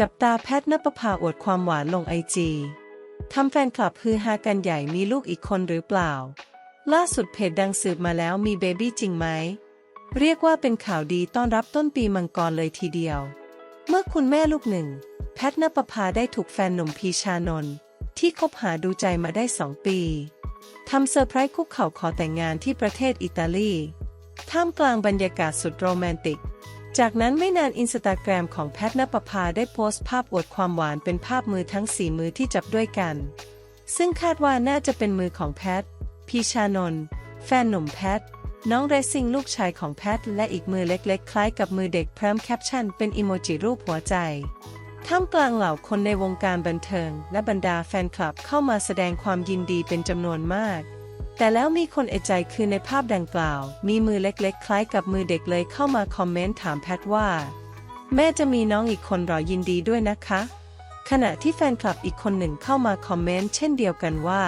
จับตาแพทย์นปภาอวดความหวานลงไอจีทำแฟนคลับฮือฮากันใหญ่มีลูกอีกคนหรือเปล่า ล่าสุดเพจดังสืบมาแล้วมีเบบี้จริงไหม เรียกว่าเป็นข่าวดีต้อนรับต้นปีมังกรเลยทีเดียว เมื่อคุณแม่ลูกหนึ่ง แพทย์นปภาได้ถูกแฟนหนุ่มพีชานนท์ที่คบหาดูใจมาได้สองปีทำเซอร์ไพรส์คุกเข่าขอแต่งงานที่ประเทศอิตาลี ท่ามกลางบรรยากาศสุดโรแมนติก จากนั้นไม่นานอินสตาแกรมของแพทนปภาได้โพสต์ภาพอวดความหวานเป็นภาพมือทั้งสี่มือที่จับด้วยกัน ซึ่งคาดว่าน่าจะเป็นมือของแพท พีชานนท์แฟนหนุ่มแพท น้องเรซิ่งลูกชายของแพท และอีกมือเล็กๆ คล้ายกับมือเด็กพร้อมแคปชั่นเป็นอิโมจิรูปหัวใจ ท่ามกลางเหล่าคนในวงการบันเทิง และบรรดาแฟนคลับเข้ามาแสดงความยินดีเป็นจำนวนมาก แต่แล้วมีคนเอใจคือในภาพดังกล่าว มีมือเล็กๆ คล้ายกับมือเด็กเลยเข้ามาคอมเมนต์ถามแพทว่า แม่จะมีน้องอีกคนหรอยินดีด้วยนะคะ ขณะที่แฟนคลับอีกคนหนึ่งเข้ามาคอมเมนต์เช่นเดียวกันว่า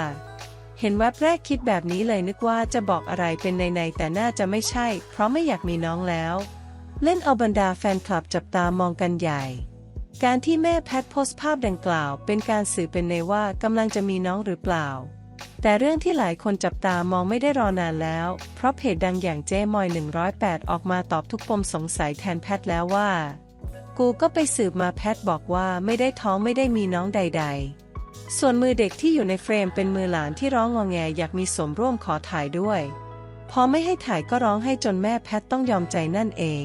เห็นแวบแรกคิดแบบนี้เลยนึกว่าจะบอกอะไรเป็นในๆแต่น่าจะไม่ใช่ เพราะไม่อยากมีน้องแล้ว เล่นเอาบรรดาแฟนคลับจับตามองกันใหญ่การที่แม่แพทโพสต์ภาพดังกล่าว เป็นการสื่อเป็นในว่ากำลังจะมีน้องหรือเปล่า แต่เรื่องที่หลายคนจับตามองไม่ได้รอนานแล้ว เพราะเพจดังอย่างเจมอย 108 ออกมาตอบทุกปมสงสัยแทนแพทแล้วว่า กูก็ไปสืบมาแพทบอกว่าไม่ได้ท้องไม่ได้มีน้องใด ๆ ส่วนมือเด็กที่อยู่ในเฟรมเป็นมือหลานที่ร้องงอแงอยากมีสมร่วมขอถ่ายด้วย พอไม่ให้ถ่ายก็ร้องให้จนแม่แพทต้องยอมใจนั่นเอง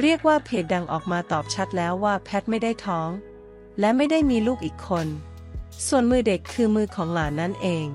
เรียกว่าเพจดังออกมาตอบชัดแล้วว่าแพทไม่ได้ท้อง และไม่ได้มีลูกอีกคน ส่วนมือเด็กคือมือของหลานนั่นเอง